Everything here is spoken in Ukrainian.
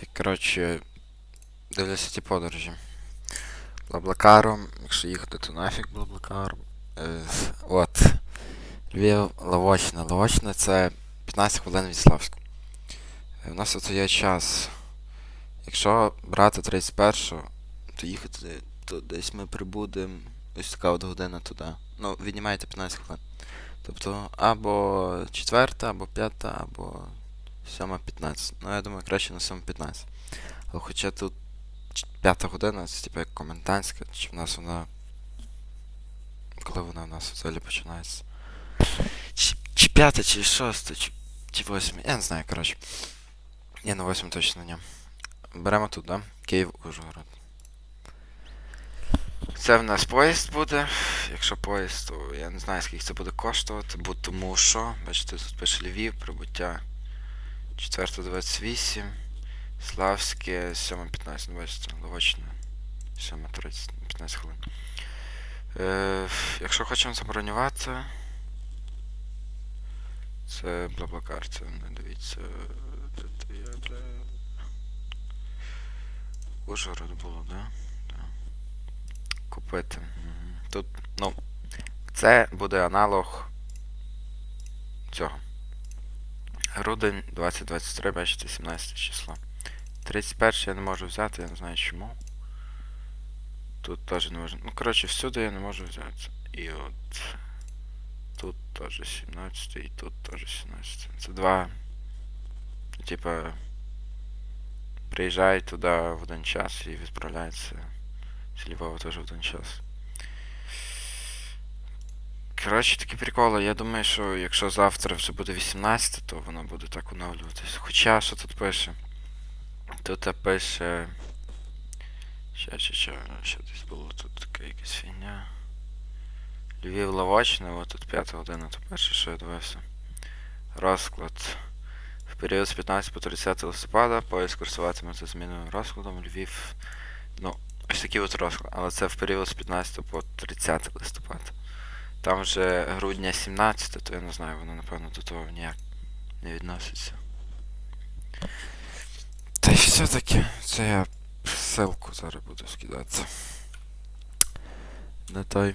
Так, коротше, дивлюся ті подорожі. Блаблакаром, якщо їхати, то нафіг Блаблакаром. Е, от. Львів, Лавочна. Лавочна це 15 хвилин від Славську. Е, У нас тут є час. Якщо брати 31-го, то їхати, то десь ми прибудемо ось така от година туди. Ну, віднімаєте 15 хвилин. Тобто або 4, або 5, або 7.15. Ну, я думаю, краще на 7.15. Але хоча тут ч- п'ята година, це типу як комендантська, чи в нас вона. Коли вона в нас взагалі починається? Чи, чи п'ята, чи шоста, чи, чи восьма. Я не знаю, коротше. Ні, на восьму точно ні. Беремо тут, да? Київ, Ужгород. Це в нас поїзд буде. Якщо поїзд, то я не знаю, скільки це буде коштувати, бо тому що, бачите, тут пише Львів, прибуття 4.28, Славське 7.15, ну бачите, Ловочне 7.30, 15 хвилин. Е, якщо хочемо забронювати, це Блаблакар, це не дивіться. Ужгород було, да? да? Купити. Тут, ну, це буде аналог цього. Грудень 2023, бачите, 17 число. 31 я не можу взяти, я не знаю чому. Тут теж не можу. Ну, коротше, всюди я не можу взяти. І от. Тут теж 17 і тут теж 17. Це два. Типа. Приїжджають туди в один час і відправляються з Львова теж в один час. Коротше, такі приколи. Я думаю, що якщо завтра вже буде 18, то воно буде так оновлюватись. Хоча, що тут пише? Тут пише. Ща, ща, ща, що десь було тут така якась фігня. Львів Лавочне, от тут 5 година, то перше, що я дивився. Розклад. В період з 15 по 30 листопада поїзд курсуватиметься зміною розкладом Львів. Ну, ось такий от розклад, але це в період з 15 по 30 листопада. Там вже грудня 17, то я не знаю, воно напевно до того ніяк не відноситься. Та й все таки, це я ссылку зараз буду скидатися. На той.